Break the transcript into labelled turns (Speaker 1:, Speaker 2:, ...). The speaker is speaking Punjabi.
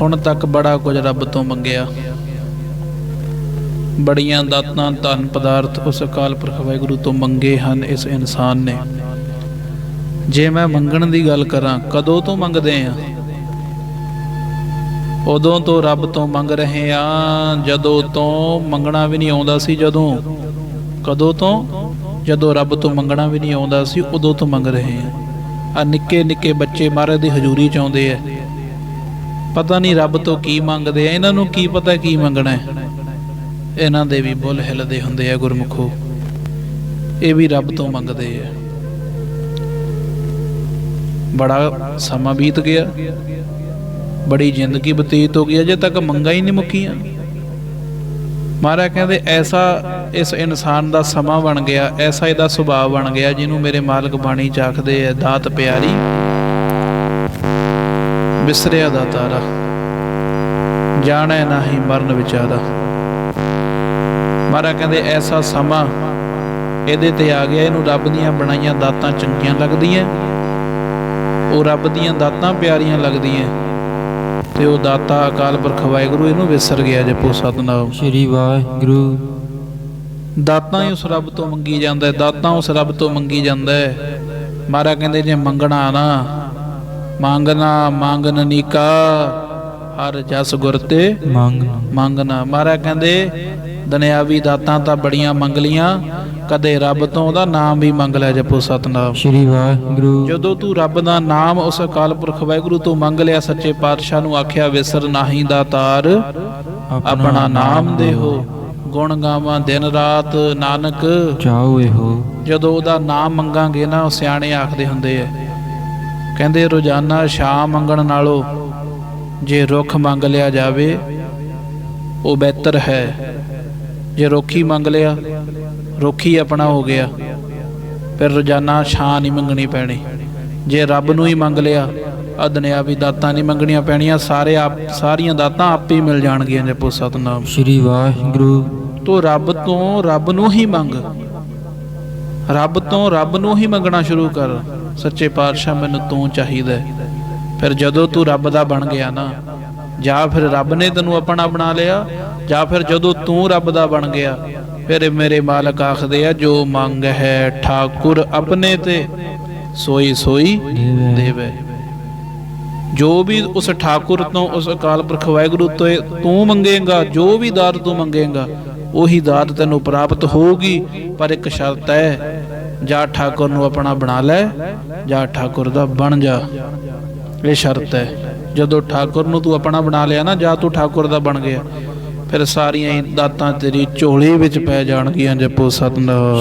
Speaker 1: ਹੁਣ ਤੱਕ ਬੜਾ ਕੁਝ ਰੱਬ ਤੋਂ ਮੰਗਿਆ। ਬੜੀਆਂ ਦਾਤਾਂ ਧਨ ਪਦਾਰਥ ਉਸ ਅਕਾਲ ਪੁਰਖ ਵਾਹਿਗੁਰੂ ਤੋਂ ਮੰਗੇ ਹਨ ਇਸ ਇਨਸਾਨ ਨੇ। ਜੇ ਮੈਂ ਮੰਗਣ ਦੀ ਗੱਲ ਕਰਾਂ, ਕਦੋਂ ਤੋਂ ਮੰਗਦੇ ਆ? ਉਦੋਂ ਤੋਂ ਰੱਬ ਤੋਂ ਮੰਗ ਰਹੇ ਆ, ਜਦੋਂ ਤੋਂ ਮੰਗਣਾ ਵੀ ਨਹੀਂ ਆਉਂਦਾ ਸੀ ਜਦੋਂ। ਕਦੋਂ ਤੋਂ? ਜਦੋਂ ਰੱਬ ਤੋਂ ਮੰਗਣਾ ਵੀ ਨਹੀਂ ਆਉਂਦਾ ਸੀ, ਉਦੋਂ ਤੋਂ ਮੰਗ ਰਹੇ ਆ। ਆ ਨਿੱਕੇ ਨਿੱਕੇ ਬੱਚੇ ਮਹਾਰਾਜ ਦੀ ਹਜ਼ੂਰੀ ਚ ਆਉਂਦੇ ਆ। ਪਤਾ ਨਹੀਂ ਰੱਬ ਤੋਂ ਕੀ ਮੰਗਦੇ ਆ, ਇਹਨਾਂ ਨੂੰ ਕੀ ਪਤਾ ਕੀ ਮੰਗਣਾ ਹੈ? ਇਹਨਾਂ ਦੇ ਵੀ ਬੁੱਲ ਹਿੱਲਦੇ ਹੁੰਦੇ ਆ ਗੁਰਮੁਖੋ। ਇਹ ਵੀ ਰੱਬ ਤੋਂ ਮੰਗਦੇ ਆ। ਬੜਾ ਸਮਾਂ ਬੀਤ ਗਿਆ। ਬੜੀ ਜ਼ਿੰਦਗੀ ਬਤੀਤ ਹੋ ਗਈ, ਅਜੇ ਤੱਕ ਮੰਗਾ ਹੀ ਨਹੀਂ ਮੁੱਕੀਆਂ। ਮਹਾਰਾਜ ਕਹਿੰਦੇ, ਐਸਾ ਇਸ ਇਨਸਾਨ ਦਾ ਸਮਾਂ ਬਣ ਗਿਆ, ਐਸਾ ਇਹਦਾ ਸੁਭਾਅ ਬਣ ਗਿਆ, ਜਿਹਨੂੰ ਮੇਰੇ ਮਾਲਕ ਬਾਣੀ ਚ ਆਖਦੇ ਆ, ਦਾਤ ਪਿਆਰੀ। ਬਿਸਰਿਆ ਦਾ ਤਾਰਾ ਜਾਣੈ ਨਹੀਂ ਮਰਨ ਵਿਚਾਰਾ। ਮਹਾਰਾਜ ਕਹਿੰਦੇ ਐਸਾ ਸਮਾਂ ਇਹਦੇ ਤੇ ਆ ਗਿਆ ਇਹਨੂੰ ਰੱਬ ਦੀਆਂ ਬਣਾਈਆਂ ਦਾਤਾਂ ਚੰਗੀਆਂ ਲੱਗਦੀਆਂ ਉਹ ਰੱਬ ਦੀਆਂ ਦਾਤਾਂ ਪਿਆਰੀਆਂ ਲੱਗਦੀਆਂ ਤੇ ਉਹ ਦਾਤਾ ਅਕਾਲ ਪੁਰਖ ਵਾਹਿਗੁਰੂ ਇਹਨੂੰ ਵਿਸਰ ਗਿਆ ਜਪੋ ਸਤਨਾਮ।
Speaker 2: ਸ਼੍ਰੀ ਵਾਹਿਗੁਰੂ।
Speaker 1: ਦਾਤਾਂ ਹੀ ਉਸ ਰੱਬ ਤੋਂ ਮੰਗੀ ਜਾਂਦਾ ਹੈ ਦਾਤਾਂ ਉਸ ਰੱਬ ਤੋਂ ਮੰਗੀ ਜਾਂਦਾ ਹੈ। ਮਹਾਰਾਜ ਕਹਿੰਦੇ ਜੇ ਮੰਗਣਾ ਨਾ ਮੰਗਣਾ ਮੰਗਨ ਨੀਕਾ ਹਰ ਜਸ ਗੁਰ ਤੇ
Speaker 2: ਮੰਗ
Speaker 1: ਮੰਗਣਾ ਮਹਾਰਾਜ ਕਹਿੰਦੇ ਦੁਨਿਆਵੀ ਦਾਤਾਂ ਤਾਂ ਬੜੀਆਂ ਮੰਗ ਲੀਆਂ ਕਦੇ ਰੱਬ ਤੋਂ ਉਹਦਾ ਨਾਮ ਵੀ ਮੰਗ ਲਿਆ ਜਪੋ ਸਤਨਾਮ।
Speaker 2: ਸ਼੍ਰੀ ਵਾਹਿਗੁਰੂ।
Speaker 1: ਜਦੋਂ ਤੂੰ ਰੱਬ ਦਾ ਨਾਮ ਉਸ ਅਕਾਲ ਪੁਰਖ ਵਾਹਿਗੁਰੂ ਤੋਂ ਮੰਗ ਲਿਆ ਸੱਚੇ ਪਾਤਸ਼ਾਹ ਨੂੰ ਆਖਿਆ ਵਿਸਰ ਨਾਹੀ ਦਾ ਤਾਰ ਆਪਣਾ ਨਾਮ ਦੇਹੋ। ਗੁਣ ਗਾਵਾਂ ਦਿਨ ਰਾਤ ਨਾਨਕ।
Speaker 2: ਚਾਹੋ ਇਹੋ।
Speaker 1: ਜਦੋਂ ਉਹਦਾ ਨਾਮ ਮੰਗਾਂਗੇ ਨਾ ਉਹ ਸਿਆਣੇ ਆਖਦੇ ਹੁੰਦੇ ਐ ਕਹਿੰਦੇ ਰੋਜ਼ਾਨਾ ਸ਼ਾਮ ਮੰਗਣ ਨਾਲੋਂ ਜੇ ਰੁੱਖ ਮੰਗ ਲਿਆ ਜਾਵੇ ਉਹ ਬਿਹਤਰ ਹੈ। ਜੇ ਰੁੱਖੀ ਮੰਗ ਲਿਆ ਰੁੱਖੀ ਆਪਣਾ ਹੋ ਗਿਆ। ਫਿਰ ਰੋਜ਼ਾਨਾ ਛਾਂ ਨਹੀਂ ਮੰਗਣੀ ਪੈਣੀ। ਜੇ ਰੱਬ ਨੂੰ ਹੀ ਮੰਗ ਲਿਆ ਆ ਦੁਨਿਆਵੀ ਦਾਤਾਂ ਨਹੀਂ ਮੰਗਣੀਆਂ ਪੈਣੀਆਂ ਸਾਰੇ ਆਪ ਸਾਰੀਆਂ ਦਾਤਾਂ ਆਪੇ ਹੀ ਮਿਲ ਜਾਣਗੀਆਂ ਜਪੋ ਸਤਨਾਮ।
Speaker 2: ਸ਼੍ਰੀ ਵਾਹਿਗੁਰੂ।
Speaker 1: ਤੂੰ ਰੱਬ ਤੋਂ ਰੱਬ ਨੂੰ ਹੀ ਮੰਗ। ਰੱਬ ਤੋਂ ਰੱਬ ਨੂੰ ਹੀ ਮੰਗਣਾ ਸ਼ੁਰੂ ਕਰ। ਸੱਚੇ ਪਾਤਸ਼ਾਹ ਮੈਨੂੰ ਤੂੰ ਚਾਹੀਦਾ ਫਿਰ ਜਦੋਂ ਤੂੰ ਰੱਬ ਦਾ ਬਣ ਗਿਆ ਨਾ, ਜਾਂ ਫਿਰ ਰੱਬ ਨੇ ਤੈਨੂੰ ਆਪਣਾ ਬਣਾ ਲਿਆ, ਜਾਂ ਫਿਰ ਜਦੋਂ ਤੂੰ ਰੱਬ ਦਾ ਬਣ ਗਿਆ, ਫਿਰ ਮੇਰੇ ਮਾਲਕ ਆਖਦੇ ਆ, ਜੋ ਮੰਗ ਹੈ ਠਾਕੁਰ ਆਪਣੇ ਤੇ, ਸੋਈ ਸੋਈ
Speaker 2: ਦੇਵੇ।
Speaker 1: ਜੋ ਵੀ ਉਸ ਠਾਕੁਰ ਤੋਂ ਉਸ ਅਕਾਲ ਪੁਰਖ ਵਾਹਿਗੁਰੂ ਤੋਂ ਤੂੰ ਮੰਗੇਗਾ, ਜੋ ਵੀ ਦਾਤ ਤੂੰ ਮੰਗੇਗਾ, ਉਹੀ ਦਾਤ ਤੈਨੂੰ ਪ੍ਰਾਪਤ ਹੋਊਗੀ, ਪਰ ਇੱਕ ਸ਼ਰਤ ਹੈ ਜਾ ਠਾਕੁਰ ਨੂੰ ਆਪਣਾ ਬਣਾ ਲੈ, ਜਾ ਠਾਕੁਰ ਦਾ ਬਣ ਜਾ। ਇਹ ਸ਼ਰਤ ਹੈ। ਜਦੋਂ ਠਾਕੁਰ ਨੂੰ ਤੂੰ ਆਪਣਾ ਬਣਾ ਲਿਆ ਨਾ, ਜਾ ਤੂੰ ਠਾਕੁਰ ਦਾ ਬਣ ਗਿਆ, ਫਿਰ ਸਾਰੀਆਂ ਹੀ ਦਾਤਾਂ ਤੇਰੀ ਝੋਲੀ ਵਿੱਚ ਪੈ ਜਾਣਗੀਆਂ ਜਪੋ ਸਤਨਾਮ।